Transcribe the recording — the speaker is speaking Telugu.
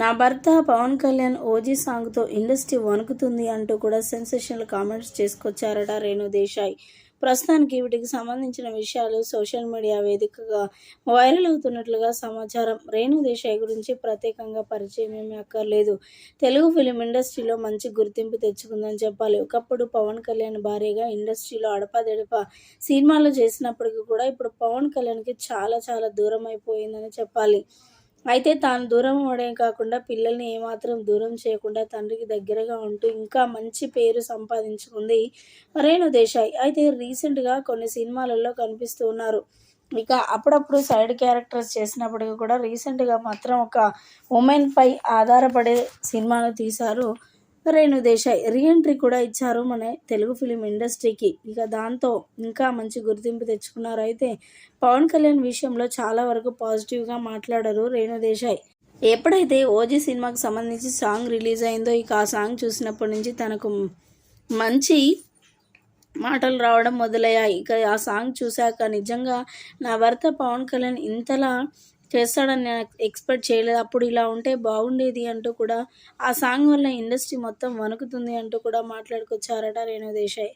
నా భర్త పవన్ కళ్యాణ్ ఓజీ సాంగ్తో ఇండస్ట్రీ వణుకుతుంది అంటూ కూడా సెన్సేషనల్ కామెంట్స్ చేసుకొచ్చారట రేణు దేశాయ్. ప్రస్తుతానికి వీటికి సంబంధించిన విషయాలు సోషల్ మీడియా వేదికగా వైరల్ అవుతున్నట్లుగా సమాచారం రేణు దేశాయ్ గురించి ప్రత్యేకంగా పరిచయం ఏమీ అక్కర్లేదు. తెలుగు ఫిలిం ఇండస్ట్రీలో మంచి గుర్తింపు తెచ్చుకుందని చెప్పాలి. ఒకప్పుడు పవన్ కళ్యాణ్ భార్యగా ఇండస్ట్రీలో అడపాదడప సినిమాలు చేసినప్పటికీ కూడా ఇప్పుడు పవన్ కళ్యాణ్కి చాలా చాలా దూరం అయిపోయిందని చెప్పాలి. అయితే తాను దూరం అవడమే కాకుండా పిల్లల్ని ఏమాత్రం దూరం చేయకుండా తండ్రికి దగ్గరగా ఉంటూ ఇంకా మంచి పేరు సంపాదించుకుంది రేణు దేశాయ్. అయితే రీసెంట్గా కొన్ని సినిమాలలో కనిపిస్తూ ఉన్నారు. ఇక అప్పుడప్పుడు సైడ్ క్యారెక్టర్స్ చేసినప్పటికీ కూడా రీసెంట్గా మాత్రం ఒక ఉమెన్పై ఆధారపడే సినిమాను తీశారు రేణు దేశాయ్ రీఎంట్రీ కూడా ఇచ్చారు మన తెలుగు ఫిలిం ఇండస్ట్రీకి ఇక దాంతో ఇంకా మంచి గుర్తింపు తెచ్చుకున్నారు. అయితే పవన్ కళ్యాణ్ విషయంలో చాలా వరకు పాజిటివ్గా మాట్లాడారు రేణు దేశాయ్. ఎప్పుడైతే ఓజీ సినిమాకి సంబంధించి సాంగ్ రిలీజ్ అయిందో ఇక ఆ సాంగ్ చూసినప్పటి నుంచి తనకు మంచి మాటలు రావడం మొదలయ్యాయి. ఇక ఆ సాంగ్ చూశాక నిజంగా నా భర్త పవన్ కళ్యాణ్ ఇంతలా చేస్తాడని నేను ఎక్స్పెక్ట్ చేయలేదు. అప్పుడు ఇలా ఉంటే బాగుండేది అంటూ కూడా ఆ సాంగ్ వల్ల ఇండస్ట్రీ మొత్తం వణుకుతుంది అంటూ కూడా మాట్లాడుకొచ్చారట రేణు దేశాయ్